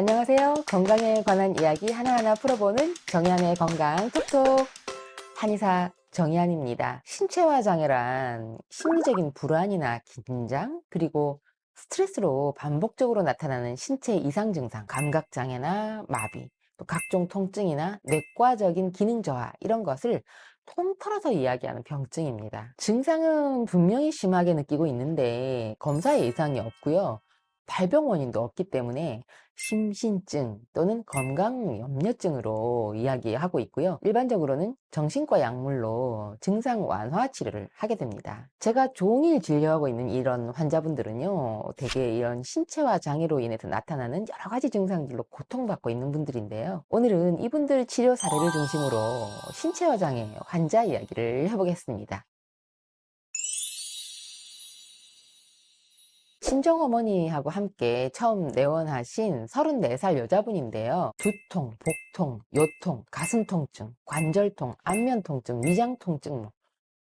안녕하세요. 건강에 관한 이야기 하나하나 풀어보는 정의한의 건강 톡톡 한의사 정의한입니다. 신체화 장애란 심리적인 불안이나 긴장 그리고 스트레스로 반복적으로 나타나는 신체 이상 증상, 감각 장애나 마비, 또 각종 통증이나 뇌과적인 기능 저하 이런 것을 통틀어서 이야기하는 병증입니다. 증상은 분명히 심하게 느끼고 있는데 검사에 이상이 없고요. 발병 원인도 없기 때문에 심신증 또는 건강염려증으로 이야기하고 있고요. 일반적으로는 정신과 약물로 증상 완화 치료를 하게 됩니다. 제가 종일 진료하고 있는 이런 환자분들은요, 대개 이런 신체화 장애로 인해서 나타나는 여러 가지 증상들로 고통받고 있는 분들인데요. 오늘은 이분들 치료 사례를 중심으로 신체화 장애 환자 이야기를 해보겠습니다. 친정 어머니하고 함께 처음 내원하신 34살 여자분인데요. 두통, 복통, 요통, 가슴 통증, 관절통, 안면 통증, 위장 통증, 뭐.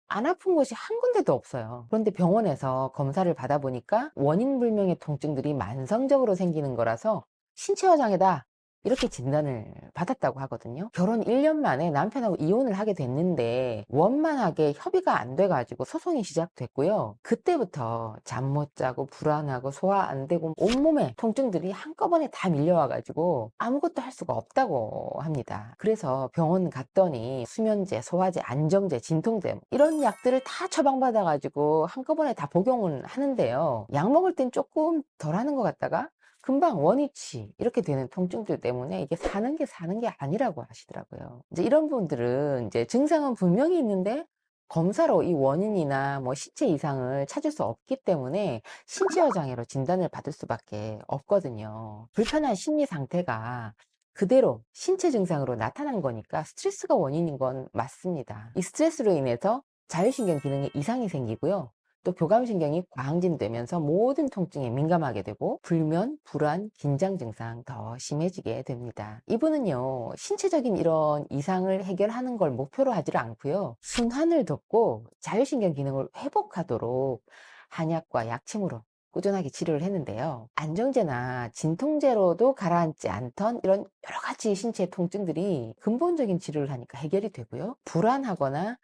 안 아픈 곳이 한 군데도 없어요. 그런데 병원에서 검사를 받아보니까 원인 불명의 통증들이 만성적으로 생기는 거라서 신체 화 장애다. 이렇게 진단을 받았다고 하거든요. 결혼 1년 만에 남편하고 이혼을 하게 됐는데 원만하게 협의가 안 돼가지고 소송이 시작됐고요. 그때부터 잠 못 자고 불안하고 소화 안 되고 온몸에 통증들이 한꺼번에 다 밀려와가지고 아무것도 할 수가 없다고 합니다. 그래서 병원 갔더니 수면제, 소화제, 안정제, 진통제 뭐 이런 약들을 다 처방받아가지고 한꺼번에 다 복용을 하는데요. 약 먹을 땐 조금 덜 하는 것 같다가 금방 원위치 이렇게 되는 통증들 때문에 이게 사는 게 사는 게 아니라고 하시더라고요. 이제 이런 분들은 이제 증상은 분명히 있는데 검사로 이 원인이나 뭐 신체 이상을 찾을 수 없기 때문에 신체화 장애로 진단을 받을 수밖에 없거든요. 불편한 심리 상태가 그대로 신체 증상으로 나타난 거니까 스트레스가 원인인 건 맞습니다. 이 스트레스로 인해서 자율신경 기능에 이상이 생기고요. 또 교감신경이 과항진되면서 모든 통증에 민감하게 되고 불면, 불안, 긴장 증상 더 심해지게 됩니다. 이분은요 신체적인 이런 이상을 해결하는 걸 목표로 하지를 않고요 순환을 돕고 자율신경 기능을 회복하도록 한약과 약침으로 꾸준하게 치료를 했는데요. 안정제나 진통제로도 가라앉지 않던 이런 여러 가지 신체 통증들이 근본적인 치료를 하니까 해결이 되고요. 불안하거나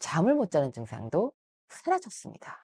잠을 못 자는 증상도 사라졌습니다.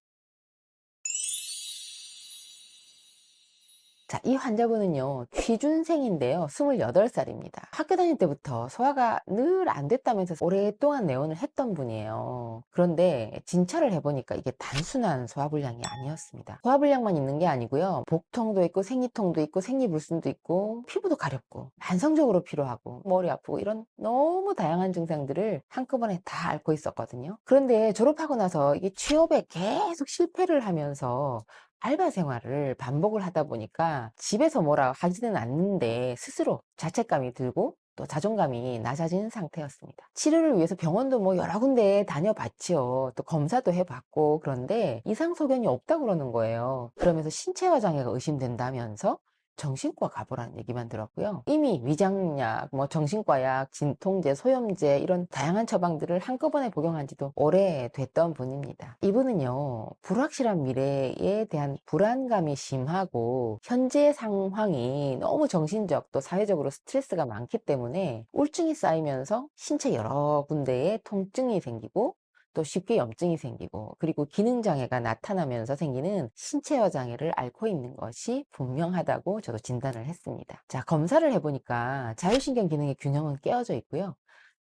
자, 이 환자분은요, 취준생인데요. 28살입니다. 학교 다닐 때부터 소화가 늘 안 됐다면서 오랫동안 내원을 했던 분이에요. 그런데 진찰을 해보니까 이게 단순한 소화불량이 아니었습니다. 소화불량만 있는 게 아니고요. 복통도 있고, 생리통도 있고, 생리불순도 있고, 피부도 가렵고, 만성적으로 피로하고, 머리 아프고, 이런 너무 다양한 증상들을 한꺼번에 다 앓고 있었거든요. 그런데 졸업하고 나서 이게 취업에 계속 실패를 하면서 알바 생활을 반복을 하다 보니까 집에서 뭐라 하지는 않는데 스스로 자책감이 들고 또 자존감이 낮아진 상태였습니다. 치료를 위해서 병원도 뭐 여러 군데 다녀봤지요. 또 검사도 해봤고 그런데 이상 소견이 없다고 그러는 거예요. 그러면서 신체화 장애가 의심된다면서 정신과 가보라는 얘기만 들었고요. 이미 위장약, 뭐 정신과약, 진통제, 소염제 이런 다양한 처방들을 한꺼번에 복용한 지도 오래 됐던 분입니다. 이분은요, 불확실한 미래에 대한 불안감이 심하고 현재 상황이 너무 정신적 또 사회적으로 스트레스가 많기 때문에 우울증이 쌓이면서 신체 여러 군데에 통증이 생기고 또 쉽게 염증이 생기고 그리고 기능장애가 나타나면서 생기는 신체화 장애를 앓고 있는 것이 분명하다고 저도 진단을 했습니다. 자, 검사를 해보니까 자율신경 기능의 균형은 깨어져 있고요.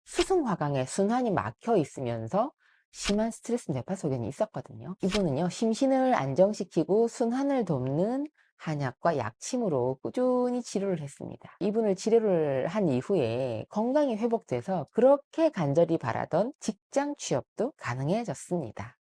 수승화강에 순환이 막혀 있으면서 심한 스트레스 뇌파 소견이 있었거든요. 이분은요, 심신을 안정시키고 순환을 돕는 한약과 약침으로 꾸준히 치료를 했습니다. 이분을 치료를 한 이후에 건강이 회복돼서 그렇게 간절히 바라던 직장 취업도 가능해졌습니다.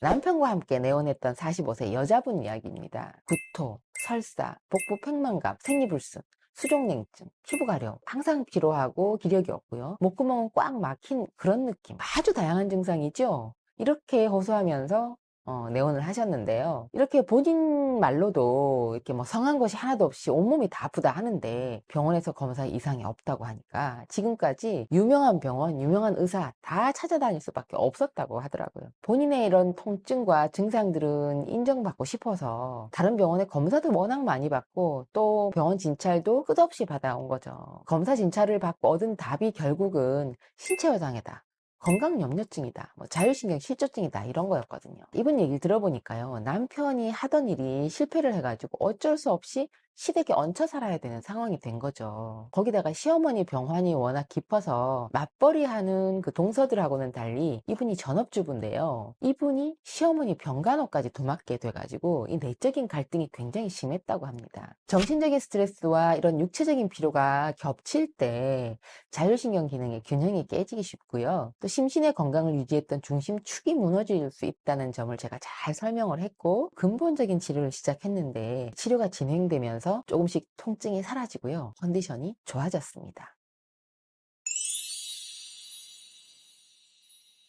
남편과 함께 내원했던 45세 여자분 이야기입니다. 구토, 설사, 복부 팽만감, 생리불순, 수족냉증, 피부 가려움, 항상 피로하고 기력이 없고요. 목구멍은 꽉 막힌 그런 느낌. 아주 다양한 증상이죠. 이렇게 호소하면서 어, 내원을 하셨는데요. 이렇게 본인 말로도 이렇게 뭐 성한 것이 하나도 없이 온몸이 다 아프다 하는데 병원에서 검사 이상이 없다고 하니까 지금까지 유명한 병원, 유명한 의사 다 찾아다닐 수밖에 없었다고 하더라고요. 본인의 이런 통증과 증상들은 인정받고 싶어서 다른 병원에 검사도 워낙 많이 받고 또 병원 진찰도 끝없이 받아온 거죠. 검사 진찰을 받고 얻은 답이 결국은 신체여장애다. 건강염려증이다, 뭐 자율신경 실조증이다 이런 거였거든요. 이분 얘기를 들어보니까요. 남편이 하던 일이 실패를 해가지고 어쩔 수 없이 시댁에 얹혀 살아야 되는 상황이 된 거죠. 거기다가 시어머니 병환이 워낙 깊어서 맞벌이 하는 그 동서들하고는 달리 이분이 전업주부인데요. 이분이 시어머니 병간호까지 도맡게 돼가지고 이 내적인 갈등이 굉장히 심했다고 합니다. 정신적인 스트레스와 이런 육체적인 피로가 겹칠 때 자율신경 기능의 균형이 깨지기 쉽고요. 또 심신의 건강을 유지했던 중심축이 무너질 수 있다는 점을 제가 잘 설명을 했고 근본적인 치료를 시작했는데 치료가 진행되 면서 조금씩 통증이 사라지고요. 컨디션이 좋아졌습니다.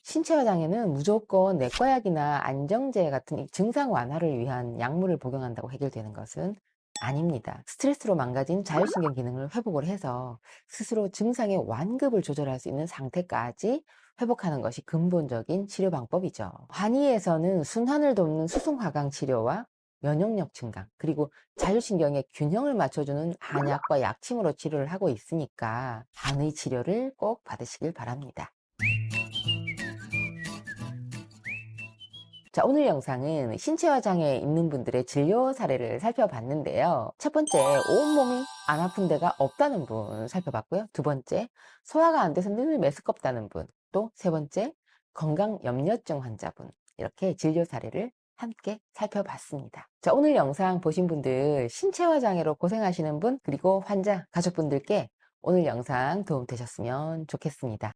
신체화 장애는 무조건 내과약이나 안정제 같은 증상 완화를 위한 약물을 복용한다고 해결되는 것은 아닙니다. 스트레스로 망가진 자율신경 기능을 회복을 해서 스스로 증상의 완급을 조절할 수 있는 상태까지 회복하는 것이 근본적인 치료 방법이죠. 한의에서는 순환을 돕는 수송화강 치료와 면역력 증강, 그리고 자율신경의 균형을 맞춰주는 한약과 약침으로 치료를 하고 있으니까 한의 치료를 꼭 받으시길 바랍니다. 자, 오늘 영상은 신체화 장애 있는 분들의 진료 사례를 살펴봤는데요. 첫 번째, 온몸이 안 아픈 데가 없다는 분 살펴봤고요. 두 번째, 소화가 안 돼서 늘 메스껍다는 분. 또 세 번째, 건강 염려증 환자분. 이렇게 진료 사례를 함께 살펴봤습니다. 자, 오늘 영상 보신 분들 신체화 장애로 고생하시는 분 그리고 환자 가족분들께 오늘 영상 도움 되셨으면 좋겠습니다.